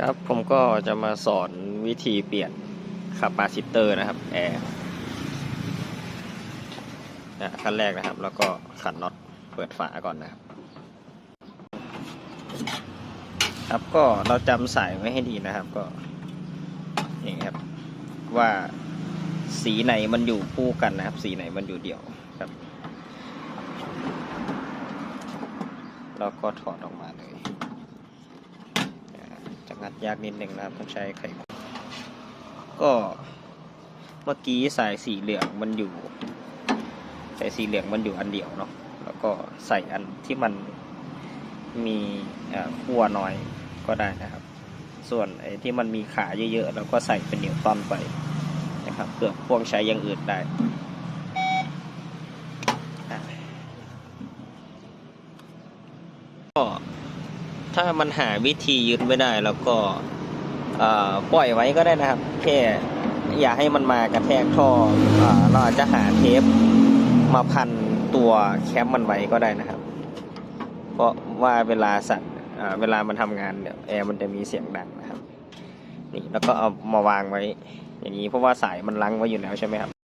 ครับผมก็จะมาสอนวิธีเปลี่ยนคาปาซิเตอร์นะครับแอร์นะขั้นแรกนะครับ แล้วก็ขันน็อตเปิดฝาก่อนนะครับ ครับก็เราจำสายไว้ให้ดีนะครับก็อย่างนี้ครับว่าสีไหนมันอยู่คู่กันนะครับ สีไหนมันอยู่เดี่ยวครับ แล้วก็ถอดออกมาเลยัดยากนิดหนึ่งนะครับต้องใช้ไขควงก็เมื่อกี้สายสีเหลืองมันอยู่ สายสีเหลืองมันอยู่อันเดียวเนาะแล้วก็ใส่อันที่มันมีขั้วน้อยก็ได้นะครับ ส่วนไอ้ที่มันมีขาเยอะๆเราก็ใส่เป็นนิวตันไปนะครับเพื่อพ่วงใช้อย่างอื่นได้ก็ ถ้ามันหาวิธียึดไม่ได้ แล้วก็ปล่อยไว้ก็ได้นะครับ แค่อย่าให้มันมากระแทกท่ออเราอาจจะหาเทปมาพันตัวแคปมันไว้ก็ได้นะครับ เพราะว่าเวลาสั่นอ่าเวลามันทำงานเนี่ยแอร์มันจะมีเสียงดังนะครับนี่แล้วก็เอามาวางไว้ อย่างนี้เพราะว่าสายมันลังไว้อยู่แล้วใช่ไหมครับ